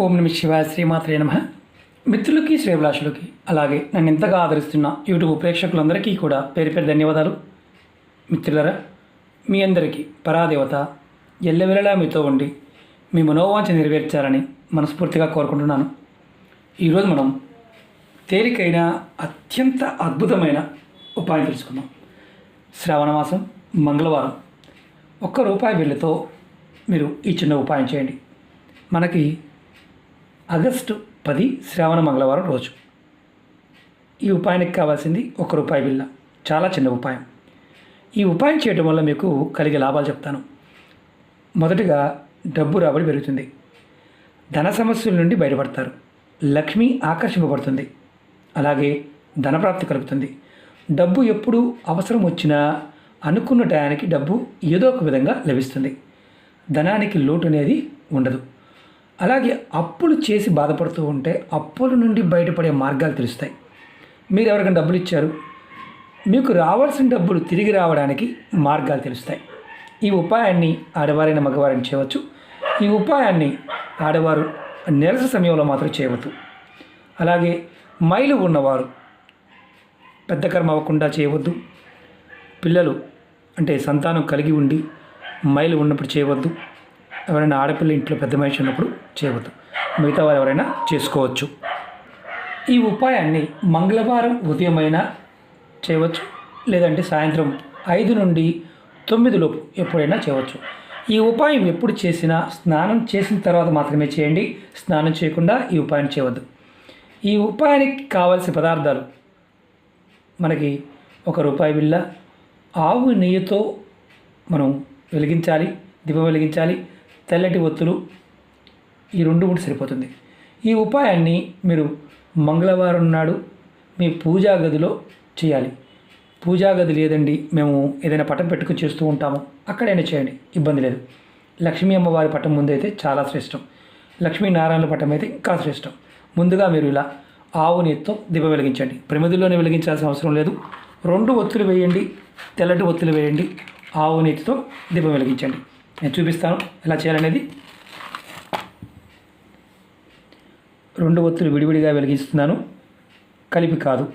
ఓం నమ శివాయ శ్రీమాత్రే నమ. మిత్రులకి శ్రేభిలాషులకి అలాగే నన్ను ఎంతగా ఆదరిస్తున్న యూట్యూబ్ ప్రేక్షకులందరికీ కూడా పేరు పేరు ధన్యవాదాలు. మిత్రులరా మీ అందరికీ పరాదేవత ఎల్లవెల్లలా మీతో ఉండి మీ మనోవాంఛ నెరవేర్చాలని మనస్ఫూర్తిగా కోరుకుంటున్నాను. ఈరోజు మనం తేలికైన అత్యంత అద్భుతమైన ఉపాయం తెలుసుకుందాం. శ్రావణ మాసం మంగళవారం. ఒక్క రూపాయి బిల్లుతో మీరు ఈ చిన్న ఉపాయం చేయండి. మనకి ఆగస్టు పది శ్రావణ మంగళవారం రోజు. ఈ ఉపాయానికి కావాల్సింది ఒక రూపాయి బిల్ల చాలా చిన్న ఉపాయం. ఈ ఉపాయం చేయడం వల్ల మీకు కలిగే లాభాలు చెప్తాను. మొదటిగా డబ్బు రాబడి పెరుగుతుంది. ధన సమస్యల నుండి బయటపడతారు. లక్ష్మి ఆకర్షింపబడుతుంది. అలాగే ధనప్రాప్తి కలుగుతుంది. డబ్బు ఎప్పుడు అవసరం వచ్చినా అనుకున్న టయానికి డబ్బు ఏదో ఒక విధంగా లభిస్తుంది. ధనానికి లోటు అనేది ఉండదు. అలాగే అప్పులు చేసి బాధపడుతూ ఉంటే అప్పుల నుండి బయటపడే మార్గాలు తెలుస్తాయి. మీరు ఎవరికైనా డబ్బులు ఇచ్చారు? మీకు రావాల్సిన డబ్బులు తిరిగి రావడానికి మార్గాలు తెలుస్తాయి. ఈ ఉపాయాన్ని ఆడవారైన మగవారిని చేయవచ్చు. ఈ ఉపాయాన్ని ఆడవారు నెలస సమయంలో మాత్రం చేయవద్దు. అలాగే మైలు ఉన్నవారు పెద్ద కర్మ అవ్వకుండా చేయవద్దు. పిల్లలు అంటే సంతానం కలిగి ఉండి మైలు ఉన్నప్పుడు చేయవద్దు. ఎవరైనా ఆడపిల్ల ఇంట్లో పెద్ద మనిషి ఉన్నప్పుడు చేయవద్దు. మిగతా వారు ఎవరైనా చేసుకోవచ్చు. ఈ ఉపాయాన్ని మంగళవారం ఉదయమైనా చేయవచ్చు. లేదంటే సాయంత్రం ఐదు నుండి తొమ్మిది లోపు ఎప్పుడైనా చేయవచ్చు. ఈ ఉపాయం ఎప్పుడు చేసినా స్నానం చేసిన తర్వాత మాత్రమే చేయండి. స్నానం చేయకుండా ఈ ఉపాయం చేయవద్దు. ఈ ఉపాయానికి కావలసిన పదార్థాలు. మనకి ఒక రూపాయి బిళ్ళ ఆవు నెయ్యితో మనం వెలిగించాలి దీపం వెలిగించాలి తెల్లటి ఒత్తులు ఈ రెండు కూడా సరిపోతుంది. ఈ ఉపాయాన్ని మీరు మంగళవారం నాడు మీ పూజా గదిలో చేయాలి. పూజా గది లేదండి మేము ఏదైనా పటం పెట్టుకుని చేస్తూ ఉంటాము. అక్కడైనా చేయండి ఇబ్బంది లేదు. లక్ష్మీ అమ్మవారి పటం ముందు అయితే చాలా శ్రేష్టం. లక్ష్మీనారాయణ పటం అయితే ఇంకా శ్రేష్టం. ముందుగా మీరు ఇలా ఆవు నెత్తో దిబ్బ వెలిగించండి. ప్రమిదిలోనే వెలిగించాల్సిన అవసరం లేదు. రెండు ఒత్తులు వేయండి తెల్లటి ఒత్తులు వేయండి ఆవు నెత్తితో దీపం వెలిగించండి. నేను చూపిస్తాను. ఎలా చేయాలనేది. రెండు ఒత్తులు విడివిడిగా వెలిగిస్తున్నాను. కలిపి కాదు.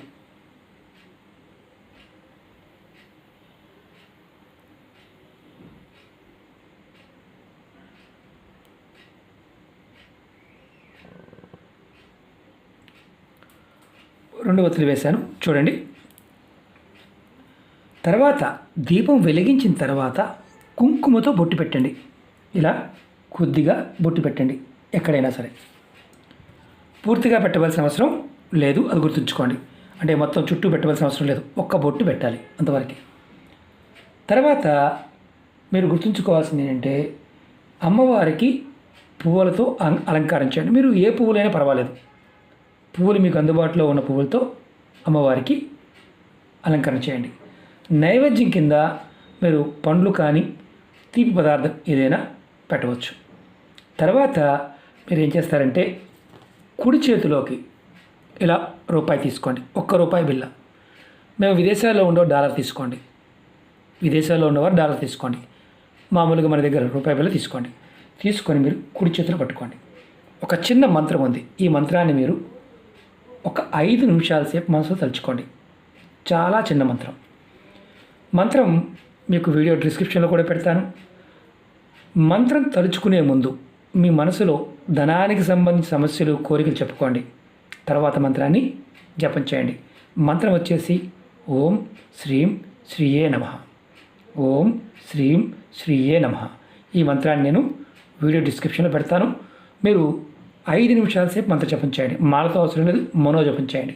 రెండు ఒత్తులు వేశాను. చూడండి. తర్వాత దీపం వెలిగించిన తర్వాత కుంకుమతో బొట్టు పెట్టండి. ఇలా కొద్దిగా బొట్టు పెట్టండి ఎక్కడైనా సరే. పూర్తిగా పెట్టవలసిన అవసరం లేదు అది గుర్తుంచుకోండి. అంటే మొత్తం చుట్టూ పెట్టవలసిన అవసరం లేదు ఒక్క బొట్టు పెట్టాలి అంతవరకు. తర్వాత మీరు గుర్తుంచుకోవాల్సింది ఏంటంటే అమ్మవారికి పువ్వులతో అలం- అలంకరించండి మీరు ఏ పువ్వులైనా పర్వాలేదు. పువ్వులు మీకు అందుబాటులో ఉన్న పువ్వులతో అమ్మవారికి అలంకరణ చేయండి. నైవేద్యం కింద మీరు పండ్లు కానీ తీపి పదార్థం ఏదైనా పెట్టవచ్చు. తర్వాత మీరు ఏం చేస్తారంటే కుడి చేతిలోకి ఇలా రూపాయి తీసుకోండి. ఒక్క రూపాయి బిల్ల మేము విదేశాల్లో ఉండే డాలర్ తీసుకోండి. విదేశాల్లో ఉన్నవారు డాలర్ తీసుకోండి. మామూలుగా మన దగ్గర రూపాయి బిల్ల తీసుకోండి. తీసుకొని మీరు కుడి చేతిలో పట్టుకోండి. ఒక చిన్న మంత్రం ఉంది. ఈ మంత్రాన్ని మీరు ఒక ఐదు నిమిషాల సేపు మనసులో తలుచుకోండి. చాలా చిన్న మంత్రం. మంత్రం మీకు వీడియో డిస్క్రిప్షన్లో కూడా పెడతాను. మంత్రం తలుచుకునే ముందు మీ మనసులో ధనానికి సంబంధించిన సమస్యలు కోరికలు చెప్పుకోండి. తర్వాత మంత్రాన్ని జపం చేయండి. మంత్రం వచ్చేసి ఓం శ్రీం శ్రీయే నమ. ఓం శ్రీం శ్రీయే నమ. ఈ మంత్రాన్ని నేను వీడియో డిస్క్రిప్షన్లో పెడతాను. మీరు ఐదు నిమిషాల సేపు మంత్ర జపం చేయండి. మాలతో అవసరం లేదు మనో జపం చేయండి.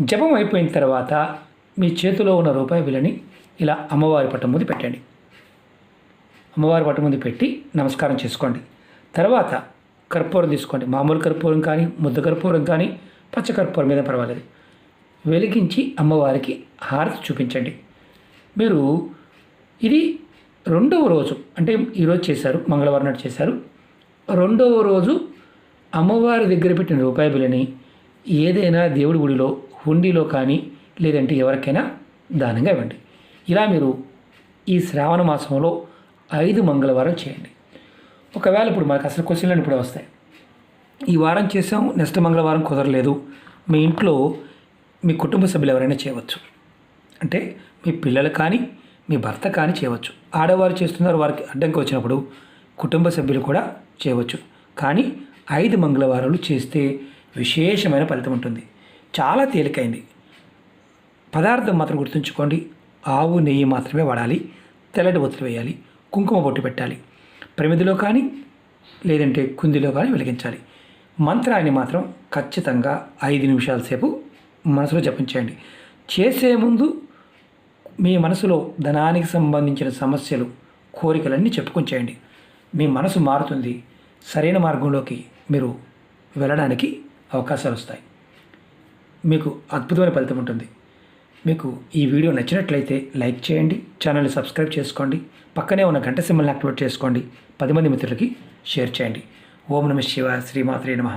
జపం అయిపోయిన తర్వాత మీ చేతిలో ఉన్న రూపాయి బిల్లని ఇలా అమ్మవారి పట్టం ముందు పెట్టండి. అమ్మవారి పట్టం ముందు పెట్టి నమస్కారం చేసుకోండి. తర్వాత కర్పూరం తీసుకోండి. మామూలు కర్పూరం కానీ ముద్ద కర్పూరం కానీ పచ్చ కర్పూరం మీద పర్వాలేదు. వెలిగించి అమ్మవారికి హారతి చూపించండి. మీరు ఇది రెండవ రోజు అంటే ఈరోజు చేశారు మంగళవారం నాడు చేశారు. రెండవ రోజు అమ్మవారి దగ్గర పెట్టిన రూపాయి బిల్లని ఏదైనా దేవుడి గుడిలో హుండీలో కానీ లేదంటే ఎవరికైనా దానంగా ఇవ్వండి. ఇలా మీరు ఈ శ్రావణ మాసంలో ఐదు మంగళవారం చేయండి. ఒకవేళ ఇప్పుడు మనకు అసలు క్వశ్చన్లు ఇప్పుడే వస్తాయి. ఈ వారం చేసాం నెక్స్ట్ మంగళవారం కుదరలేదు. మీ ఇంట్లో మీ కుటుంబ సభ్యులు ఎవరైనా చేయవచ్చు. అంటే మీ పిల్లలు కానీ మీ భర్త కానీ చేయవచ్చు. ఆడవారు చేస్తున్నారు వారికి అడ్డంకి వచ్చినప్పుడు కుటుంబ సభ్యులు కూడా చేయవచ్చు. కానీ ఐదు మంగళవారాలు చేస్తే విశేషమైన ఫలితం ఉంటుంది. చాలా తేలికైంది. పదార్థం మాత్రం గుర్తుంచుకోండి. ఆవు నెయ్యి మాత్రమే వాడాలి. తెల్లటి ఒత్తులు వేయాలి. కుంకుమ బొట్టు పెట్టాలి. ప్రమిదిలో కానీ లేదంటే కుందిలో కానీ వెలిగించాలి. మంత్రాన్ని మాత్రం ఖచ్చితంగా ఐదు నిమిషాల సేపు మనసులో జపించండి చేసే ముందు మీ మనసులో ధనానికి సంబంధించిన సమస్యలు కోరికలన్నీ చెప్పుకొని చేయండి. మీ మనసు మారుతుంది. సరైన మార్గంలోకి మీరు వెళ్ళడానికి అవకాశాలు వస్తాయి. మీకు అద్భుతమైన ఫలితం ఉంటుంది. మీకు ఈ వీడియో నచ్చినట్లయితే లైక్ చేయండి ఛానల్ని సబ్స్క్రైబ్ చేసుకోండి పక్కనే ఉన్న గంట సింబల్ని యాక్టివేట్ చేసుకోండి పది మంది మిత్రులకి షేర్ చేయండి. ఓం నమ శివ శ్రీమాత్రే నమ.